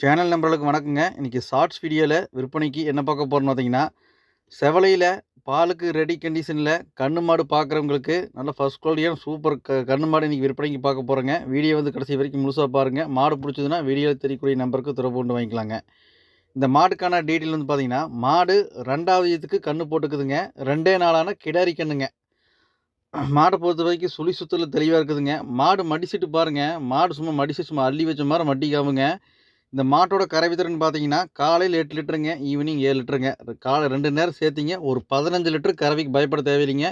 Channel நம்பர்களுக்கு வணக்கங்க. இன்றைக்கி shorts வீடியோவில் விற்பனைக்கு என்ன பார்க்க போகிறோம்னு பார்த்தீங்கன்னா செவலையில் பாலுக்கு ரெடி கண்டிஷனில் கண்ணு மாடு பார்க்குறவங்களுக்கு நல்ல ஃபஸ்ட் குவாலிட்டியான சூப்பர் க கண்ணு மாடு இன்றைக்கி விற்பனைக்கு பார்க்க போகிறோங்க வீடியோ வந்து கடைசி வரைக்கும் முழுசாக பாருங்கள் மாடு பிடிச்சதுன்னா வீடியோவில் தெரியக்கூடிய நம்பருக்கு தொடர்பு கொண்டு வாங்கிக்கலாங்க. இந்த மாடுக்கான டீட்டெயில் வந்து பார்த்தீங்கன்னா மாடு ரெண்டாவது இதுக்கு கண்ணு போட்டுக்குதுங்க. ரெண்டே நாளான கிடாரி கண்ணுங்க. மாடை பொறுத்த வரைக்கும் சுழி சுத்தலில் தெளிவாக இருக்குதுங்க. மாடு மடிச்சிட்டு பாருங்கள் மாடு சும்மா மடிச்சு சும்மா அள்ளி வச்ச மாதிரி மட்டிக்காமுங்க இந்த மாட்டோட கறவைத்திறன் பார்த்தீங்கன்னா காலையில் எட்டு லிட்டருங்க ஈவினிங் ஏழு லிட்டருங்க. காலை ரெண்டு நேரம் சேர்த்திங்க ஒரு பதினஞ்சு லிட்டர் கறவைக்கு பயப்பட தேவையில்லைங்க.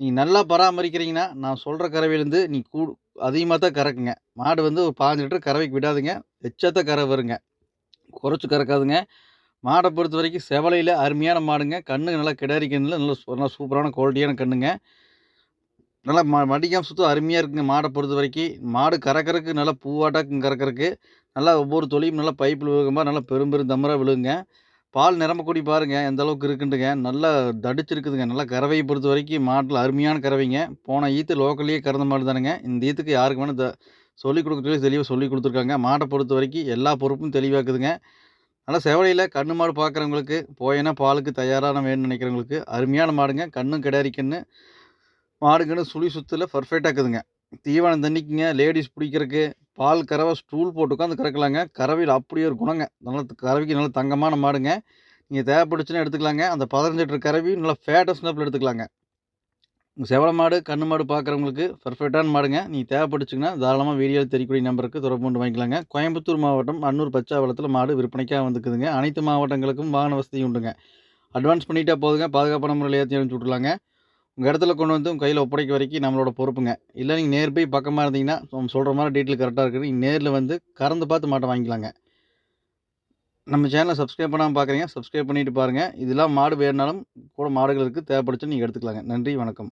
நீங்கள் நல்லா பராமரிக்கிறீங்கன்னா நான் சொல்கிற கறவையிலேருந்து நீ கூ அதிகமாக தான் கறக்குங்க. மாடு வந்து ஒரு பாஞ்சு லிட்டர் கறவைக்கு விடாதுங்க எச்சத்த கரை வருங்க. குறைச்சி கறக்காதுங்க. மாடை பொறுத்த வரைக்கும் செவலையில் அருமையான மாடுங்க. கண்ணு நல்லா கிடாரி கண்ணில் நல்ல நல்லா சூப்பரான குவாலிட்டியான கண்ணுங்க. நல்லா ம மடிக்காம சுத்தம் அருமையாக இருக்குங்க மாடை பொறுத்த வரைக்கும். மாடு கறக்கறக்கு நல்லா பூவாட்டாக்கும் கறக்கறக்கு. நல்லா ஒவ்வொரு தொழிலும் நல்லா பைப்பில் விழுகும்போது நல்லா பெரும் பெரும் தம்மராக விழுகுங்க. பால் நிரம்பக்கூடி பாருங்கள் எந்த அளவுக்கு இருக்குன்ட்டுங்க. நல்லா தடிச்சிருக்குதுங்க நல்லா கறவையை பொறுத்த வரைக்கும் மாட்டில் அருமையான கறவைங்க. போன ஈத்து லோக்கல்லையே கறந்த மாடு தானுங்க. இந்த ஈத்துக்கு யாருக்கு வேணும் த சொல்லிக் கொடுக்க தெளிவாக சொல்லி கொடுத்துருக்காங்க. மாட்டை பொறுத்த வரைக்கும் எல்லா பொறுப்பும் தெளிவாக்குதுங்க. நல்லா செவலையில் கண்ணு மாடு பார்க்குறவங்களுக்கு போயினா பாலுக்கு தயாரான வேணும்னு நினைக்கிறவங்களுக்கு அருமையான மாடுங்க. கண்ணும் கிடாரி மாடுங்கன்னு சுழி சுத்தில் பர்ஃபெக்டாக இருக்குதுங்க. தீவனம் தண்ணிக்குங்க லேடிஸ் பிடிக்கிறதுக்கு பால் கறவை ஸ்டூல் போட்டு உட்காந்து கறக்கலாங்க. கறவையில் அப்படியே ஒரு குணங்க. நல்ல கறவைக்கு நல்ல தங்கமான மாடுங்க. நீங்கள் தேவைப்படுச்சுன்னா எடுத்துக்கலாங்க. அந்த பதினஞ்சு லிட்டர் கறவையும் நல்லா ஃபேட்டஸ் ஸ்னாப்பில் எடுத்துக்கலாங்க. உங்கள் செவல மாடு கண்ணு மாடு பார்க்குறவங்களுக்கு பர்ஃபெக்டான மாடுங்க. நீங்கள் தேவைப்படுச்சுங்கன்னா தாராளமாக வீடியோவில் தெரியக்கூடிய நம்பருக்கு தொடர்பு கொண்டு வாங்கிக்கலாங்க. கோயம்புத்தூர் மாவட்டம் அன்னூர் பச்சாவளத்தில் மாடு விற்பனைக்காக வந்துக்குதுங்க அனைத்து மாவட்டங்களுக்கும் வாகன வசதி உண்டுங்க. அட்வான்ஸ் பண்ணிட்டா போதுங்க. பாதுகாப்பான முறையில் ஏற்றி அனுப்பிச்சு விட்ருலாங்க உங்கள் இடத்துல கொண்டு வந்து உங்கள் கையில் ஒப்படைக்க வரைக்கும் நம்மளோட பொறுப்புங்க. இல்லை நீங்கள் நேர் போய் பக்கமாக இருந்தீங்கன்னா நம்ம சொல்கிற மாதிரி டீட்டெயில் கரெக்டாக இருக்குது நீங்கள் நேரில் வந்து கறந்து பார்த்து மாட்டை வாங்கிக்கலாங்க. நம்ம சேனலை சப்ஸ்கிரைப் பண்ணாமல் பார்க்குறீங்க சப்ஸ்கிரைப் பண்ணிவிட்டு பாருங்கள் இதெல்லாம் மாடு வேணுனாலும் கூட மாடுகளுக்கு தேவைப்படுச்சு நீங்கள் எடுத்துக்கலாங்க. நன்றி வணக்கம்.